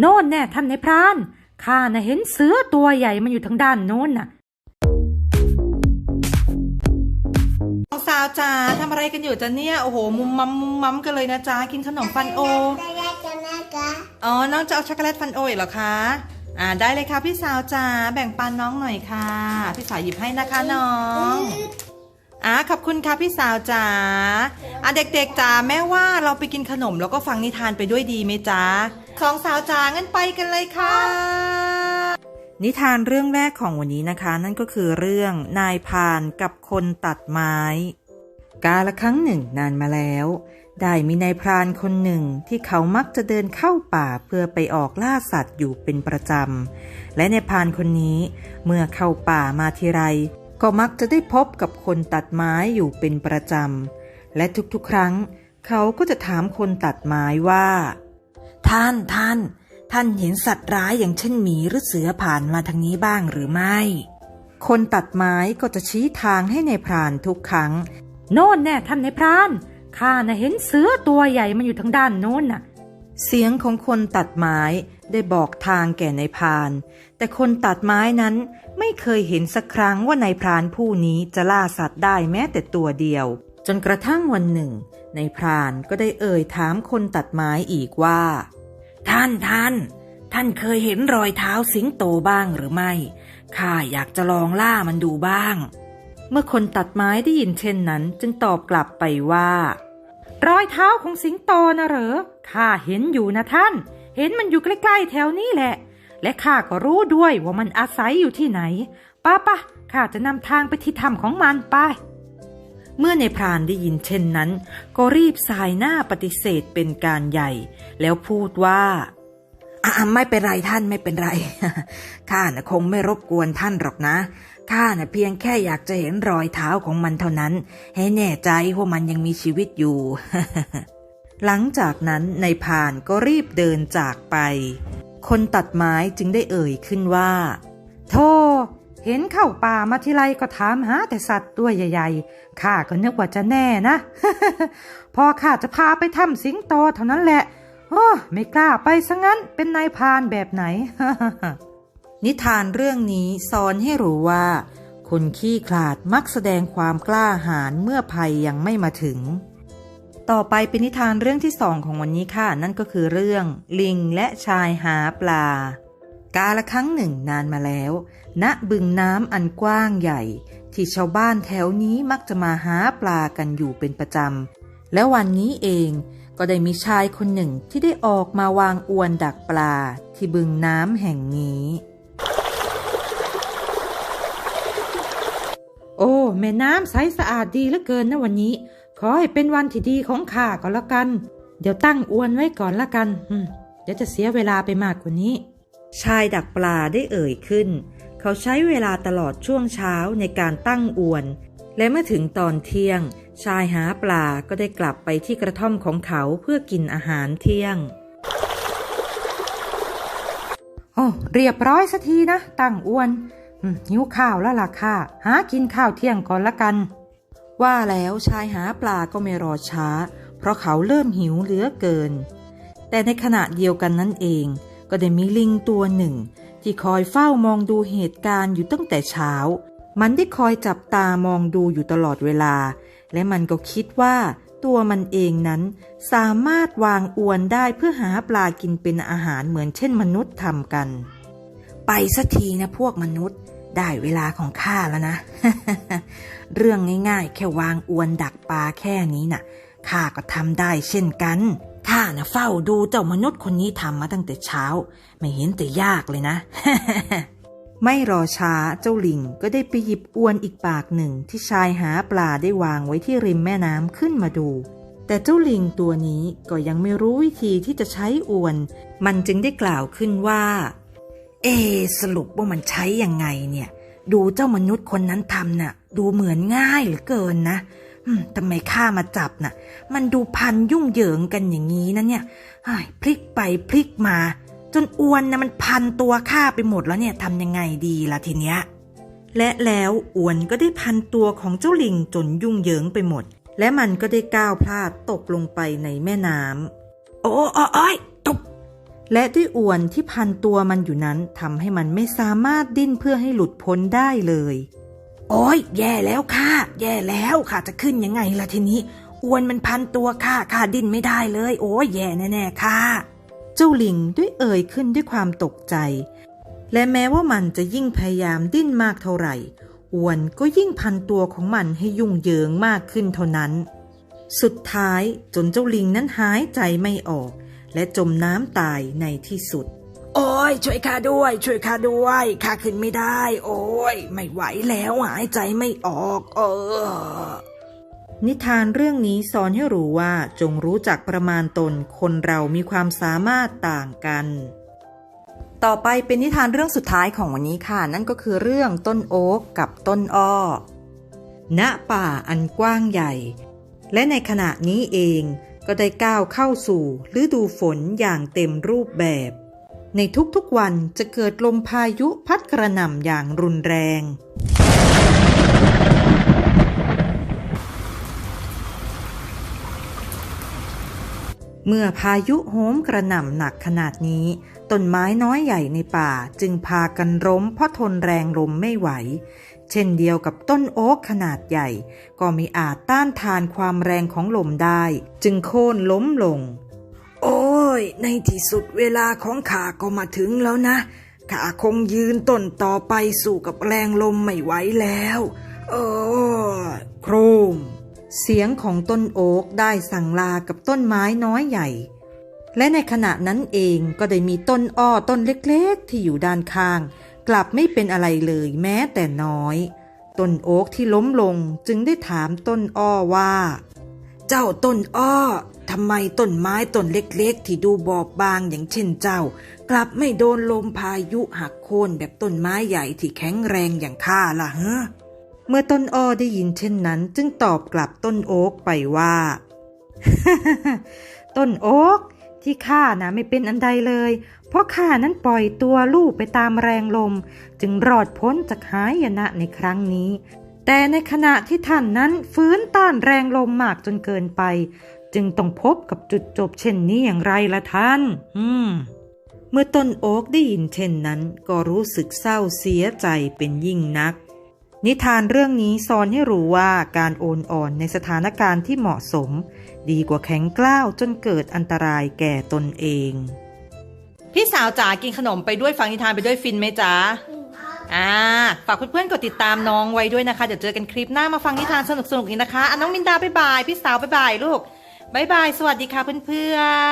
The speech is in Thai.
โน่นแน่ท่านในายพรานข้าน่ะเห็นเสือตัวใหญ่มันอยู่ทางด้านโน้นน่ะน้องสาวจ๋าทำอะไรกันอยู่จ๊ะเนี่ย โอ้โห มุมมัมมุมมัมกันเลยนะจ๊ะ กินขนมฟันโอได้ได้กันนะคะอ๋อ น้องจะเอาช็อกโกแลตฟันโออีกเหรอคะ อ่า ได้เลยค่ะพี่สาวจ๋า แบ่งปันน้องหน่อยค่ะ พี่สาวหยิบให้นะคะน้องอ่าขอบคุณค่ะพี่สาวจ๋าอะเด็กๆจ๋าแม่ว่าเราไปกินขนมแล้วก็ฟังนิทานไปด้วยดีไหมจ๊ะ สองสาวจ๋างั้นไปกันเลยค่ะ นิทานเรื่องแรกของวันนี้นะคะ นั่นก็คือเรื่องนายพรานกับคนตัดไม้ กาละครั้งหนึ่งนานมาแล้ว ได้มีนายพรานคนหนึ่งที่เขามักจะเดินเข้าป่าเพื่อไปออกล่าสัตว์อยู่เป็นประจำ และนายพรานคนนี้เมื่อเข้าป่ามาทีไร ก็มักจะได้พบกับคนตัดไม้อยู่เป็นประจำ และทุกๆครั้ง เขาก็จะถามคนตัดไม้ว่า ท่านท่าน ท่านเห็นสัตว์ร้ายอย่างเช่นหมีหรือเสือผ่านมาทางนี้บ้างหรือไม่ คนตัดไม้ก็จะชี้ทางให้ในพรานทุกครั้ง โน่นแน่ท่านในพรานข้าน่ะเห็นเสือตัวใหญ่มันอยู่ทางด้านโน้นน่ะ เสียงของคนตัดไม้ได้บอกทางแก่นายพราน แต่คนตัดไม้นั้นไม่เคยเห็นสักครั้งว่านายพรานผู้นี้จะล่าสัตว์ได้แม้แต่ตัวเดียว จนกระทั่งวันหนึ่ง ในพรานก็ได้เอ่ยถามคนตัดไม้อีกว่า ท่านท่าน ท่านเคยเห็นรอยเท้าสิงโตบ้างหรือไม่ข้าอยากจะลองล่ามันดูบ้าง เมื่อคนตัดไม้ได้ยินเช่นนั้น จึงตอบกลับไปว่า รอยเท้าของสิงโตนะเหรอข้าเห็นอยู่นะท่าน เห็นมันอยู่ใกล้ๆแถวนี้แหละ และข้าก็รู้ด้วยว่ามันอาศัยอยู่ที่ไหนป้าปะข้าจะนำทางไปที่ถ้ำของมันไป เมื่อในพรานได้ยินเช่นนั้น ก็รีบสายหน้าปฏิเสธเป็นการใหญ่ แล้วพูดว่าอ่าไม่เป็นไรท่านไม่เป็นไร ข้าน่ะคงไม่รบกวนท่านหรอกนะ ข้าน่ะเพียงแค่อยากจะเห็นรอยเท้าของมันเท่านั้น ให้แน่ใจว่ามันยังมีชีวิตอยู่ หลังจากนั้นในพานก็รีบเดินจากไป คนตัดไม้จึงได้เอ่ยขึ้นว่าโธ่ เห็นเข้าป่ามาทีไรก็ถามหาแต่สัตว์ตัวใหญ่ๆ ข้าก็นึกว่าจะแน่นะ พอข้าจะพาไปถ้ำสิงโตเท่านั้นแหละ โอ้ไม่กล้าไปซะงั้น เป็นนายพานแบบไหน นิทานเรื่องนี้สอนให้รู้ว่า คนขี้ขลาดมักแสดงความกล้าหาญเมื่อภัยยังไม่มาถึง ต่อไปเป็นนิทานเรื่องที่สองของวันนี้ค่ะ นั่นก็คือเรื่อง ลิงและชายหาปลา กาละครั้งหนึ่งนานมาแล้ว ณบึงน้ำอันกว้างใหญ่ ที่ชาวบ้านแถวนี้มักจะมาหาปลากันอยู่เป็นประจำ และวันนี้เองก็ได้มีชายคนหนึ่งที่ได้ออกมาวางอวนดักปลาที่บึงน้ำแห่งนี้ โอ้แม่น้ำใสสะอาดดีเหลือเกินนะวันนี้ ขอให้เป็นวันที่ดีของข้าก็แล้วกัน เดี๋ยวตั้งอวนไว้ก่อนละกันเดี๋ยวจะเสียเวลาไปมากกว่านี้ ชายดักปลาได้เอ่ยขึ้น เขาใช้เวลาตลอดช่วงเช้าในการตั้งอวน และเมื่อถึงตอนเที่ยง ชายหาปลาก็ได้กลับไปที่กระท่อมของเขาเพื่อกินอาหารเที่ยง โอ้เรียบร้อยสักทีนะ ตั้งอวนหิวข้าวแล้วล่ะค่ะ หากินข้าวเที่ยงก่อนละกัน ว่าแล้วชายหาปลาก็ไม่รอช้า เพราะเขาเริ่มหิวเหลือเกิน แต่ในขณะเดียวกันนั่นเอง ก็ได้มีลิงตัวหนึ่ง ที่คอยเฝ้ามองดูเหตุการณ์อยู่ตั้งแต่เช้า มันได้คอยจับตามองดูอยู่ตลอดเวลา และมันก็คิดว่าตัวมันเองนั้นสามารถวางอวนได้เพื่อหาปลากินเป็นอาหารเหมือนเช่นมนุษย์ทำกัน ไปสักทีนะพวกมนุษย์ได้เวลาของข้าแล้วนะ เรื่องง่ายๆ แค่วางอวนดักปลาแค่นี้น่ะข้าก็ทำได้เช่นกัน ข้าน่ะเฝ้าดูเจ้ามนุษย์คนนี้ทำมาตั้งแต่เช้า ไม่เห็นแต่ยากเลยนะ ไม่รอช้าเจ้าลิงก็ได้ไปหยิบอวนอีกปากหนึ่งที่ชายหาปลาได้วางไว้ที่ริมแม่น้ำขึ้นมาดู แต่เจ้าลิงตัวนี้ก็ยังไม่รู้วิธีที่จะใช้อวน มันจึงได้กล่าวขึ้นว่า เอ สรุปว่ามันใช้ยังไงเนี่ย ดูเจ้ามนุษย์คนนั้นทำน่ะ ดูเหมือนง่ายเหลือเกินนะ ทำไมข้ามาจับน่ะ มันดูพันยุ่งเหยิงกันอย่างนี้นะเนี่ยเฮ้ยพลิกไปพลิกมา จนอวนนะมันพันตัวข้าไปหมดแล้วเนี่ยทำยังไงดีล่ะทีเนี้ย และแล้วอวนก็ได้พันตัวของเจ้าลิงจนยุ่งเหยิงไปหมด และมันก็ได้ก้าวพลาดตกลงไปในแม่น้ำโอ้โอ้โอ้ยตกและด้วยอวนที่พันตัวมันอยู่นั้นทำให้มันไม่สามารถดิ้นเพื่อให้หลุดพ้นได้เลย โอ้ยแย่แล้วค่ะ แย่แล้วค่ะจะขึ้นยังไงล่ะทีนี้อวนมันพันตัวค่ะค่ะดิ้นไม่ได้เลย โอ้ยแย่แน่ๆค่ะ เจ้าลิงด้วยเอ่ยขึ้นด้วยความตกใจ และแม้ว่ามันจะยิ่งพยายามดิ้นมากเท่าไหร่อวนก็ยิ่งพันตัวของมันให้ยุ่งเหยิงมากขึ้นเท่านั้น สุดท้ายจนเจ้าลิงนั้นหายใจไม่ออก และจมน้ำตายในที่สุด โอ้ยช่วยข้าด้วย ช่วยข้าด้วยข้าขึ้นไม่ได้ โอ้ยไม่ไหวแล้วหายใจไม่ออก เออ นิทานเรื่องนี้สอนให้รู้ว่าจงรู้จักประมาณตนคนเรามีความสามารถต่างกัน ต่อไปเป็นนิทานเรื่องสุดท้ายของวันนี้ค่ะ นั่นก็คือเรื่องต้นโอ๊กกับต้นอ้อณป่าอันกว้างใหญ่ และในขณะนี้เองก็ได้ก้าวเข้าสู่ฤดูฝนอย่างเต็มรูปแบบ ในทุกๆวันจะเกิดลมพายุพัดกระหน่ำอย่างรุนแรง เมื่อพายุโหมกระหน่ำหนักขนาดนี้ ต้นไม้น้อยใหญ่ในป่าจึงพากันล้มเพราะทนแรงลมไม่ไหว เช่นเดียวกับต้นโอ๊กขนาดใหญ่ ก็ม่อาจต้านทานความแรงของลมได้ จึงโค่นล้มลง โอ้ย ในที่สุดเวลาของข้าก็มาถึงแล้วนะข้าคงยืนต้นต่อไปสู่กับแรงลมไม่ไหวแล้ว โอ้โครม เสียงของต้นโอ๊กได้สั่งลากับต้นไม้น้อยใหญ่ และในขณะนั้นเองก็ได้มีต้นอ้อต้นเล็กๆ ที่อยู่ด้านข้าง กลับไม่เป็นอะไรเลยแม้แต่น้อย ต้นโอ๊กที่ล้มลงจึงได้ถามต้นอ้อว่า เจ้าต้นอ้อ ทำไมต้นไม้ต้นเล็กๆ ที่ดูบอบบางอย่างเช่นเจ้า กลับไม่โดนลมพายุหักโค่นแบบต้นไม้ใหญ่ที่แข็งแรงอย่างข้าล่ะฮะเมื่อต้นอ้อได้ยินเช่นนั้น จึงตอบกลับต้นโอ๊กไปว่า ต้นโอ๊กที่ข้านะไม่เป็นอันใดเลย เพราะข้านั้นปล่อยตัวลูกไปตามแรงลม จึงรอดพ้นจากหายนะในครั้งนี้ แต่ในขณะที่ท่านนั้นฟื้นต้านแรงลมมากจนเกินไป จึงต้องพบกับจุดจบเช่นนี้อย่างไรละท่าน อืม เมื่อต้นโอ๊กได้ยินเช่นนั้น ก็รู้สึกเศร้าเสียใจเป็นยิ่งนัก นิทานเรื่องนี้สอนให้รู้ว่าการโอนอ่อนในสถานการณ์ที่เหมาะสม ดีกว่าแข็งกล้าวจนเกิดอันตรายแก่ตนเอง พี่สาวจ๋ากินขนมไปด้วยฟังนิทานไปด้วยฟินไหมจ๊ะอ่าฝากเพื่อนๆกดติดตามน้องไว้ด้วยนะคะ เดี๋ยวเจอกันคลิปหน้ามาฟังนิทานสนุกๆอีกนะคะอะน้องมินดาบ๊ายบาย พี่สาวบ๊ายบายลูก บ๊ายบาย สวัสดีค่ะเพื่อนๆ